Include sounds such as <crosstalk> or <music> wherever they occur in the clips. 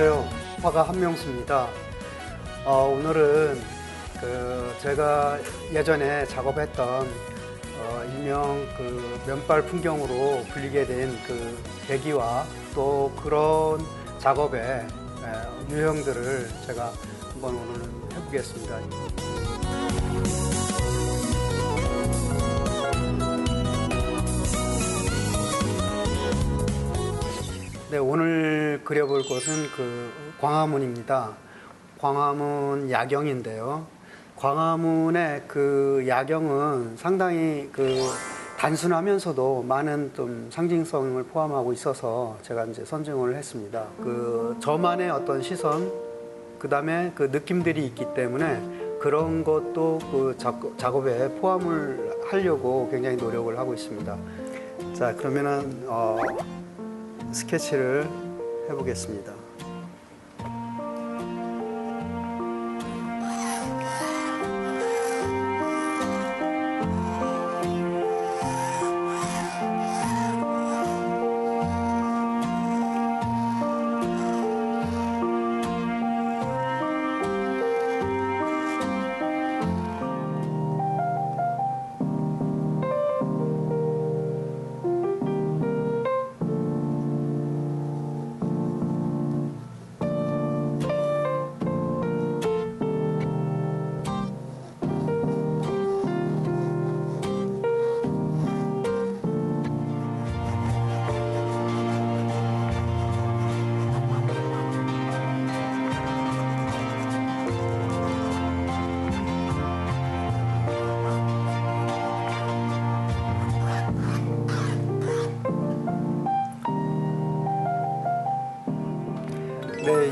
안녕하세요. 화가 한명수입니다. 어, 오늘은 그 제가 예전에 작업했던 어, 일명 그 면발 풍경으로 불리게 된 그 계기와 또 그런 작업의 에, 유형들을 제가 한번 오늘 해보겠습니다. 네, 오늘 그려볼 곳은 그 광화문입니다. 광화문 야경인데요. 광화문의 그 야경은 상당히 그 단순하면서도 많은 좀 상징성을 포함하고 있어서 제가 이제 선정을 했습니다. 그 저만의 어떤 시선, 그 다음에 그 느낌들이 있기 때문에 그런 것도 그 작- 작업에 포함을 하려고 굉장히 노력을 하고 있습니다. 자, 그러면은, 어, 스케치를 해보겠습니다.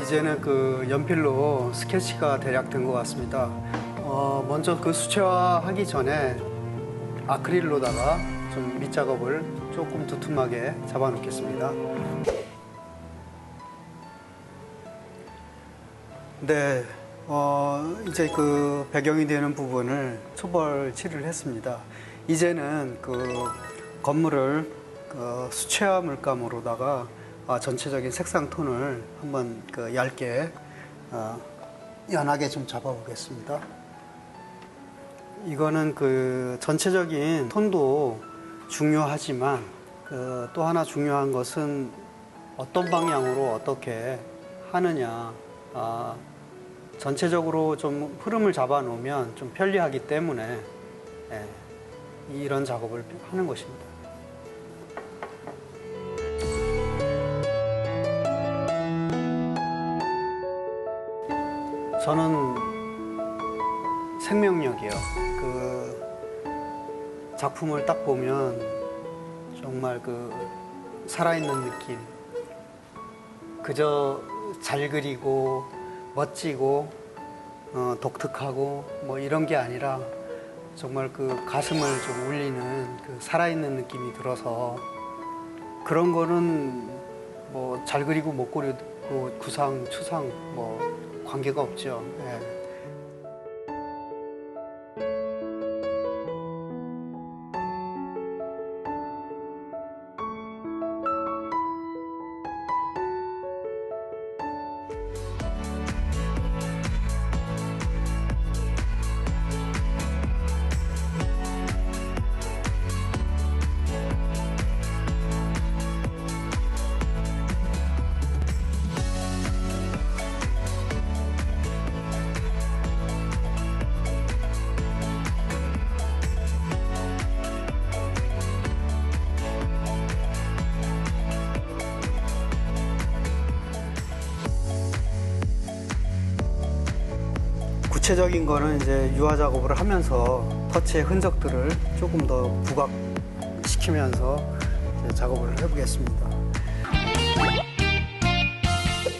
이제는 그 연필로 스케치가 대략 된 것 같습니다. 어, 먼저 그 수채화하기 전에 아크릴로다가 좀 밑작업을 조금 두툼하게 잡아 놓겠습니다. 네, 어, 이제 그 배경이 되는 부분을 초벌 칠을 했습니다. 이제는 그 건물을 그 수채화 물감으로다가 아, 전체적인 색상 톤을 한번 그 얇게 어, 연하게 좀 잡아보겠습니다. 이거는 그 전체적인 톤도 중요하지만 그 또 하나 중요한 것은 어떤 방향으로 어떻게 하느냐. 아, 전체적으로 좀 흐름을 잡아 놓으면 좀 편리하기 때문에 예, 이런 작업을 하는 것입니다. 저는 생명력이요. 그 작품을 딱 보면 정말 그 살아있는 느낌. 그저 잘 그리고 멋지고 어, 독특하고 뭐 이런 게 아니라 정말 그 가슴을 좀 울리는 그 살아있는 느낌이 들어서 그런 거는 뭐 잘 그리고 못 그리고 구상, 추상 뭐 관계가 없죠. 예. 구체적인 거는 이제 유화 작업을 하면서 터치의 흔적들을 조금 더 부각시키면서 작업을 해보겠습니다.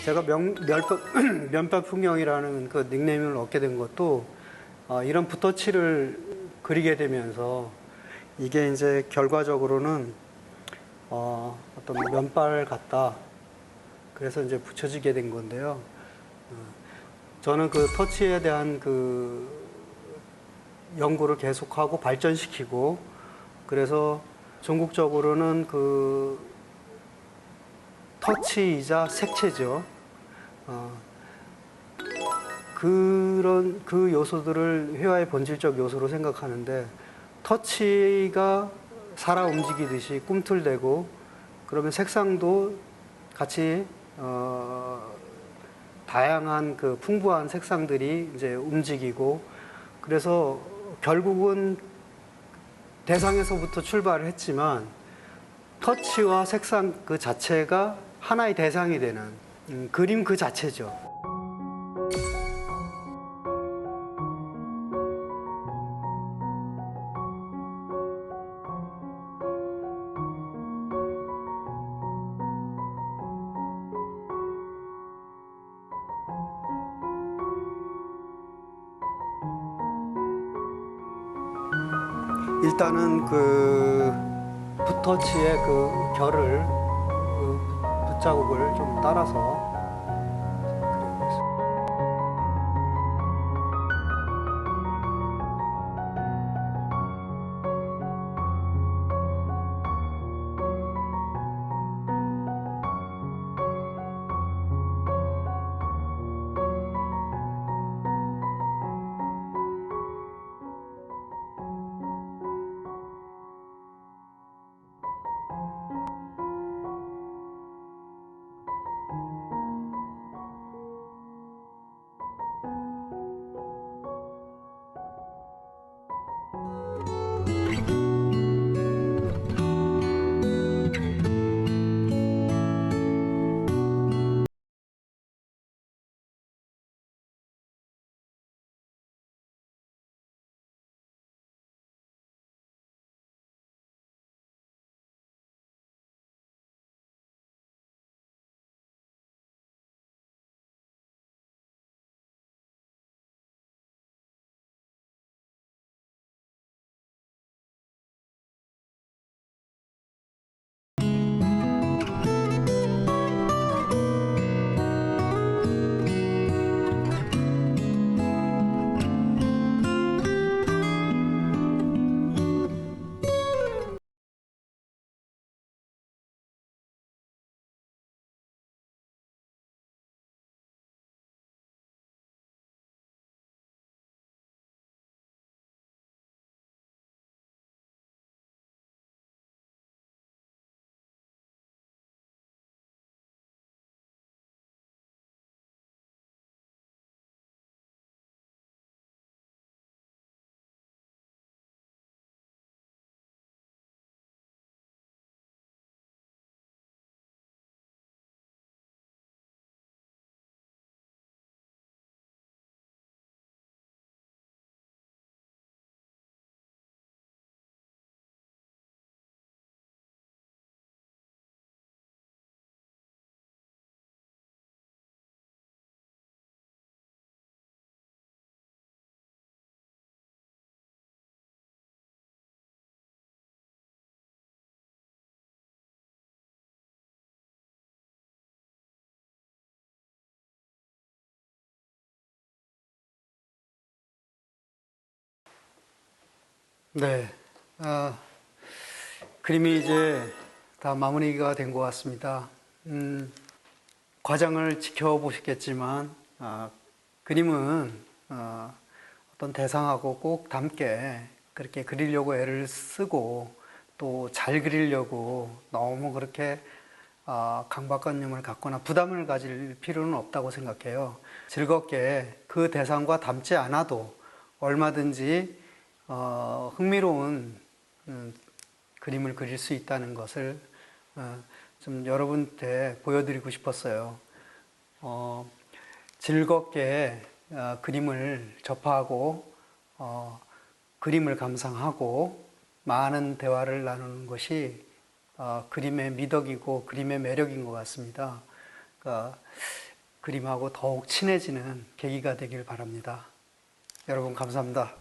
제가 명, 멸법, <clears throat> 면발 풍경이라는 그 닉네임을 얻게 된 것도 어, 이런 붓터치를 그리게 되면서 이게 이제 결과적으로는 어, 어떤 면발 같다. 그래서 이제 붙여지게 된 건데요. 저는 그 터치에 대한 그 연구를 계속하고 발전시키고 그래서 전국적으로는 그 터치이자 색채죠. 어, 그런 그 요소들을 회화의 본질적 요소로 생각하는데 터치가 살아 움직이듯이 꿈틀대고 그러면 색상도 같이 어, 다양한 그 풍부한 색상들이 이제 움직이고 그래서 결국은 대상에서부터 출발을 했지만 터치와 색상 그 자체가 하나의 대상이 되는 음, 그림 그 자체죠. 일단은 그 붓터치의 그 결을 그 붓자국을 좀 따라서 네. 아, 그림이 이제 다 마무리가 된 것 같습니다. 음, 과정을 지켜보시겠지만, 아, 그림은 어, 어떤 대상하고 꼭 닮게 그렇게 그리려고 애를 쓰고 또 잘 그리려고 너무 그렇게 어, 강박관념을 갖거나 부담을 가질 필요는 없다고 생각해요. 즐겁게 그 대상과 닮지 않아도 얼마든지 어, 흥미로운 음, 그림을 그릴 수 있다는 것을 어, 좀 여러분한테 보여드리고 싶었어요. 어, 즐겁게 어, 그림을 접하고 어, 그림을 감상하고 많은 대화를 나누는 것이 어, 그림의 미덕이고 그림의 매력인 것 같습니다. 그러니까 그림하고 더욱 친해지는 계기가 되길 바랍니다. 여러분 감사합니다.